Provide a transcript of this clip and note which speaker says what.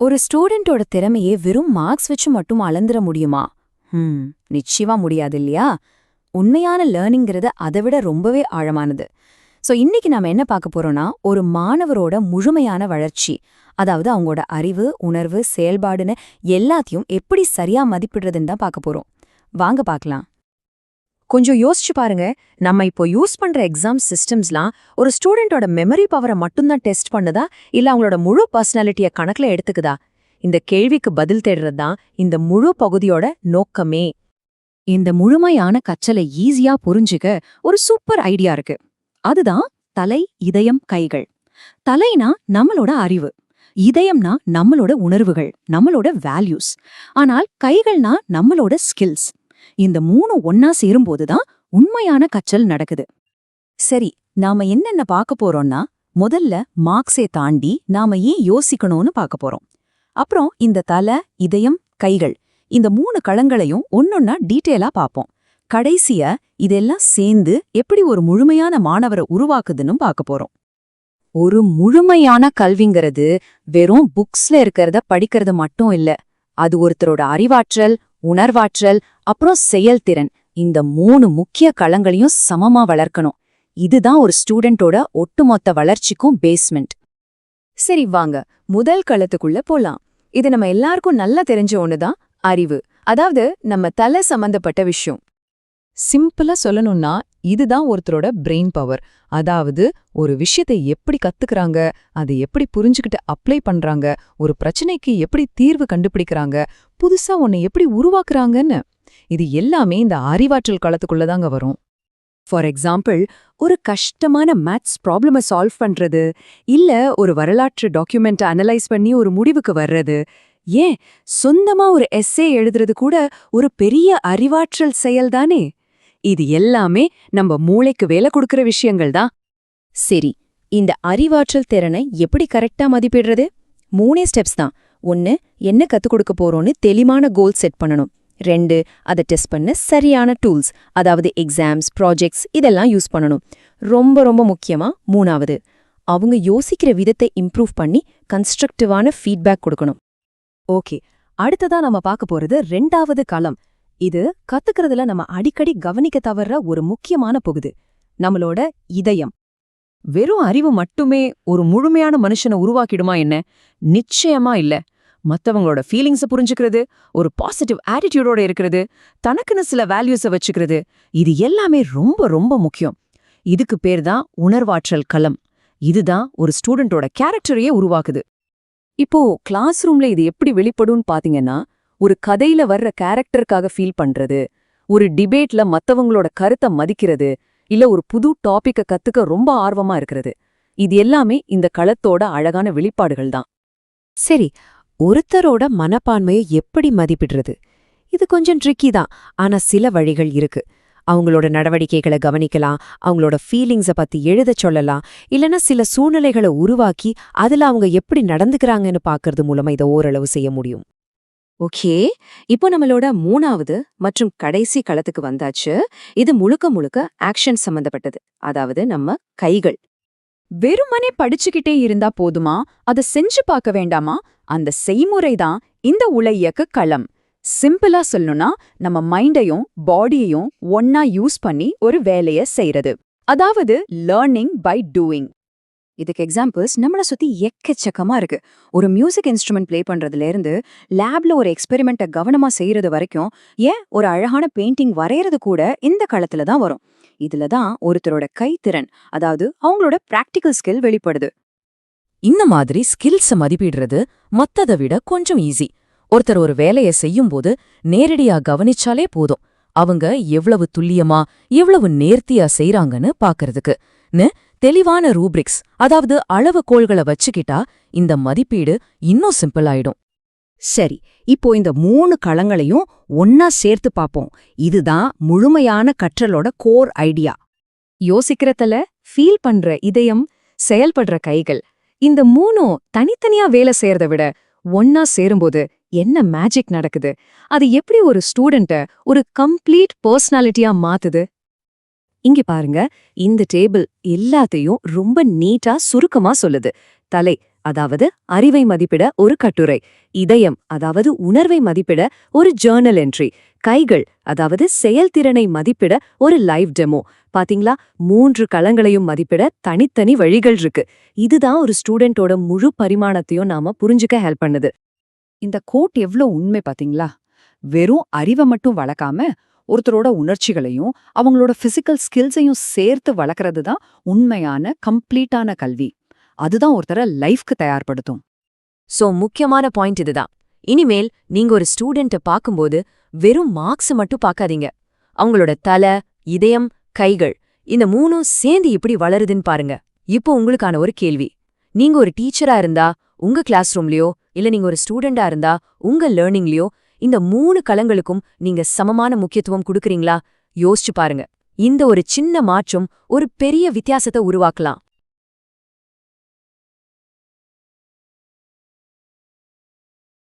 Speaker 1: ஒரு ஸ்டூடெண்டோட திறமையே வெறும் மார்க்ஸ் வச்சு மட்டும் அளந்துட முடியுமா? ஹம் நிச்சயமா முடியாது இல்லையா உண்மையான லேர்னிங்கிறது அதை விட ரொம்பவே ஆழமானது. சோ இன்னைக்கு நாம என்ன பார்க்க போறோம்னா ஒரு மாணவரோட முழுமையான வளர்ச்சி அதாவது அவங்களோட அறிவு உணர்வு செயல்பாடுன்னு எல்லாத்தையும் எப்படி சரியா மதிப்பிடுறதுன்னு தான் பார்க்க போறோம். வாங்க பார்க்கலாம். கொஞ்சம் யோசிச்சு பாருங்க. நம்ம இப்போ யூஸ் பண்ற எக்ஸாம் சிஸ்டம்ஸ்லாம் ஒரு ஸ்டூடெண்டோட மெமரி பவரை மட்டும்தான் டெஸ்ட் பண்ணுதா? இல்ல அவங்களோட முழு பர்சனாலிட்டிய கணக்குல எடுத்துக்குதா? இந்த கேள்விக்கு பதில் தேடுறது தான் இந்த முழு பகுதியோட நோக்கமே. இந்த முழுமையான கற்றலை ஈஸியா புரிஞ்சுக்க ஒரு சூப்பர் ஐடியா இருக்கு. அதுதான் தலை இதயம் கைகள். தலைனா நம்மளோட அறிவு. இதயம்னா நம்மளோட உணர்வுகள் நம்மளோட வேல்யூஸ் ஆனால் கைகள்னா நம்மளோட ஸ்கில்ஸ் இந்த மூணு ஒன்னா சேரும்போதுதான் உண்மையான கற்றல் நடக்குது. சரி நாம என்னென்ன பார்க்க போறோம்னா முதல்ல மார்க்ஸே தாண்டி நாம ஏன் யோசிக்கணும்னு பார்க்க போறோம். அப்புறம் இந்த தலை இதயம் கைகள் இந்த மூணு களங்களையும் ஒன்னொன்னா டீட்டெயிலா பார்ப்போம். கடைசிய இதெல்லாம் சேர்ந்து எப்படி ஒரு முழுமையான மாணவரை உருவாக்குதுன்னு பார்க்க போறோம். ஒரு முழுமையான கல்விங்கிறது வெறும் புக்ஸ்ல இருக்கிறத படிக்கிறது மட்டும் இல்ல அது ஒருத்தரோட அறிவாற்றல் உணர்வாற்றல் அப்புறம் செயல்திறன். இந்த மூணு முக்கிய களங்களையும் சமமா வளர்க்கணும். இதுதான் ஒரு ஸ்டூடெண்டோட ஒட்டுமொத்த வளர்ச்சிக்கும் பேஸ்மெண்ட். சரி வாங்க. முதல் களத்துக்குள்ள போலாம். இது நம்ம எல்லாருக்கும் நல்லா தெரிஞ்ச ஒண்ணுதான் அறிவு. அதாவது நம்ம தலை சம்பந்தப்பட்ட விஷயம்.
Speaker 2: சிம்பிளா சொல்லணும்னா இதுதான் ஒருத்தரோட பிரெயின் பவர் அதாவது ஒரு விஷயத்தை எப்படி கத்துக்கறாங்க அதை எப்படி புரிஞ்சுக்கிட்டு அப்ளை பண்றாங்க ஒரு பிரச்சனைக்கு எப்படி தீர்வு கண்டுபிடிக்கறாங்க புதுசா உன்னை எப்படி உருவாக்குறாங்கன்னு. இது எல்லாமே இந்த அறிவாற்றல் களத்துக்குள்ளதாங்க வரும்.
Speaker 1: ஃபார் எக்ஸாம்பிள் ஒரு கஷ்டமான மேத்ஸ் ப்ராப்ளம சால்வ் பண்றது இல்ல ஒரு வரலாற்று டாக்குமெண்ட் அனலைஸ் பண்ணி ஒரு முடிவுக்கு வர்றது. ஏன்? சொந்தமா ஒரு எஸ்ஸே எழுதுறது கூட ஒரு பெரிய அறிவாற்றல் செயல்தானே? இது எல்லாமே நம்ம மூளைக்கு வேலை கொடுக்கிற விஷயங்கள் தான். சரி இந்த அறிவாற்றல் திறனை எப்படி கரெக்டா மதிப்பிடுறது? மூணே ஸ்டெப்ஸ் தான். ஒன்னு என்ன கத்துக் கொடுக்க போறோம்னு தெளிவான கோல் செட் பண்ணணும். ரெண்டு அதை டெஸ்ட் பண்ண சரியான டூல்ஸ் அதாவது எக்ஸாம்ஸ் ப்ராஜெக்ட்ஸ் இதெல்லாம் யூஸ் பண்ணணும். ரொம்ப ரொம்ப முக்கியமா மூணாவது அவங்க யோசிக்கிற விதத்தை இம்ப்ரூவ் பண்ணி கன்ஸ்ட்ரக்டிவான ஃபீட்பேக் கொடுக்கணும். ஓகே அடுத்ததா நம்ம பார்க்க போறது ரெண்டாவது களம் இது கத்துக்கிறதுல நம்ம அடிக்கடி கவனிக்க தவற ஒரு முக்கியமான பகுதி. நம்மளோட இதயம். வெறும் அறிவு மட்டுமே ஒரு முழுமையான மனுஷனை உருவாக்கிடுமா என்ன? நிச்சயமா இல்ல. மத்தவங்களோட ஃபீலிங்ஸ புரிஞ்சுக்கிறது ஒரு பாசிட்டிவ் ஆட்டிடியூடோட இருக்கிறது தனக்குன்னு சில வேல்யூஸ வச்சுக்கிறது இது எல்லாமே ரொம்ப ரொம்ப முக்கியம். இதுக்கு பேர் தான் உணர்வாற்றல் களம். இதுதான் ஒரு ஸ்டூடெண்டோட கேரக்டரையே உருவாக்குது. இப்போ கிளாஸ் ரூம்ல இது எப்படி வெளிப்படும்னு பாத்தீங்கன்னா ஒரு கதையில வர்ற கேரக்டருக்காக ஃபீல் பண்றது ஒரு டிபேட்ல மத்தவங்களோட கருத்தை மதிக்கிறது இல்ல ஒரு புது டாபிக்க கத்துக்க ரொம்ப ஆர்வமா இருக்கிறது. இது எல்லாமே இந்த களத்தோட அழகான வெளிப்பாடுகள் தான். சரி ஒருத்தரோட மனப்பான்மையை எப்படி மதிப்பிடுறது? இது கொஞ்சம் ட்ரிக்கி தான் ஆனா சில வழிகள் இருக்கு. அவங்களோட நடவடிக்கைகளை கவனிக்கலாம் அவங்களோட ஃபீலிங்ஸ பத்தி எழுதச் சொல்லலாம் இல்லனா சில சூழ்நிலைகளை உருவாக்கி அதுல அவங்க எப்படி நடந்துக்கிறாங்கன்னு பாக்குறது மூலமா இதை ஓரளவு செய்ய முடியும். ஓகே இப்போ நம்மளோட மூணாவது மற்றும் கடைசி களத்துக்கு வந்தாச்சு. இது முழுக்க முழுக்க ஆக்ஷன் சம்பந்தப்பட்டது. அதாவது நம்ம கைகள்.
Speaker 3: வெறுமனே படிச்சுக்கிட்டே இருந்தா போதுமா? அதை செஞ்சு பார்க்க வேண்டாமா? அந்த செய்முறை தான் இந்த உலையக்க களம். சிம்பிளா சொல்லணும்னா நம்ம மைண்டையும் பாடியையும் ஒன்னா யூஸ் பண்ணி ஒரு வேலைய செய்யறது அதாவது லேர்னிங் பை டூயிங்
Speaker 1: இதுக்கு எக்ஸாம்பிள்ஸ் நம்மள சுத்தி எக்கச்சக்கமா இருக்கு. ஒரு மியூசிக் இன்ஸ்ட்ருமெண்ட் ப்ளே பண்றதுல இருந்து லேப்ல ஒரு எக்ஸ்பெரிமெண்ட்டை கவனமா செய்கிறது வரைக்கும் ஏன் ஒரு அழகான பெயிண்டிங் வரையறது கூட இந்த களத்துல தான் வரும். இதுல தான் ஒருத்தரோட கைத்திறன் அதாவது அவங்களோட பிராக்டிக்கல் ஸ்கில் வெளிப்படுது. இந்த மாதிரி ஸ்கில்ஸ மதிப்பிடுறது மற்றதை விட கொஞ்சம் ஈஸி ஒருத்தர் ஒரு வேலையை செய்யும்போது நேரடியா கவனிச்சாலே போதும். அவங்க எவ்வளவு துல்லியமா எவ்வளவு நேர்த்தியா செய்றாங்கன்னு பாக்குறதுக்கு. தெளிவான ரூப்ரிக்ஸ் அதாவது அளவுகோள்களை வச்சுக்கிட்டா இந்த மதிப்பீடு இன்னும் சிம்பிள் ஆயிடும். சரி இப்போ இந்த மூணு களங்களையும் ஒன்னா சேர்த்து பாப்போம் இதுதான் முழுமையான கற்றலோட கோர் ஐடியா யோசிக்கிறதுல ஃபீல் பண்ற இதயம் செயல்படுற கைகள் இந்த மூணும் தனித்தனியா வேலை செய்யறத விட ஒன்னா சேரும்போது என்ன மேஜிக் நடக்குது? அது எப்படி ஒரு ஸ்டூடெண்ட்ட ஒரு கம்ப்ளீட் பர்சனாலிட்டியா மாத்துது? இங்க பாருங்க இந்த டேபிள் எல்லாத்தையும் ரொம்ப நீட்டா சுருக்கமா சொல்லுது. தலை அதாவது அறிவை மதிப்பிட ஒரு கட்டுரை. இதயம் அதாவது உணர்வை மதிப்பிட ஒரு ஜேர்னல் என்ட்ரி கைகள் அதாவது செயல்திறனை மதிப்பிட ஒரு லைவ் டெமோ பாத்தீங்களா? மூன்று களங்களையும் மதிப்பிட தனித்தனி வழிகள் இருக்கு. இதுதான் ஒரு ஸ்டூடெண்டோட முழு பரிமாணத்தையும் நாம புரிஞ்சுக்க ஹெல்ப் பண்ணுது.
Speaker 3: இந்த கோட் எவ்ளோ உண்மை பாத்தீங்களா? வெறும் அறிவை மட்டும் வளர்க்காம ஒருத்தரோட உணர்ச்சிகளையும் அவங்களோட பிசிக்கல் ஸ்கில்ஸையும் சேர்த்து வளர்க்கறது தான் உண்மையான கம்ப்ளீட்டான கல்வி. அதுதான் ஒருத்தரை லைஃப்க்கு தயார்படுத்தும்.
Speaker 1: சோ முக்கியமான பாயிண்ட் இதுதான். இனிமேல் நீங்க ஒரு ஸ்டூடெண்ட்ட பார்க்கும்போது வெறும் மார்க்ஸ் மட்டும் பார்க்காதீங்க. அவங்களோட தலை இதயம் கைகள் இந்த மூணும் சேர்ந்து இப்படி வளருதுன்னு பாருங்க. இப்போ உங்களுக்கான ஒரு கேள்வி. நீங்க ஒரு டீச்சரா இருந்தா உங்க கிளாஸ் ரூம்லயோ இல்ல நீங்க ஒரு ஸ்டூடெண்டா இருந்தா உங்க லேர்னிங்லயோ இந்த மூணு களங்களுக்கும் நீங்க சமமான முக்கியத்துவம் கொடுக்கறீங்களா? யோசிச்சு பாருங்க. இந்த ஒரு சின்ன மாற்றம் ஒரு பெரிய வித்தியாசத்தை உருவாக்கலாம்.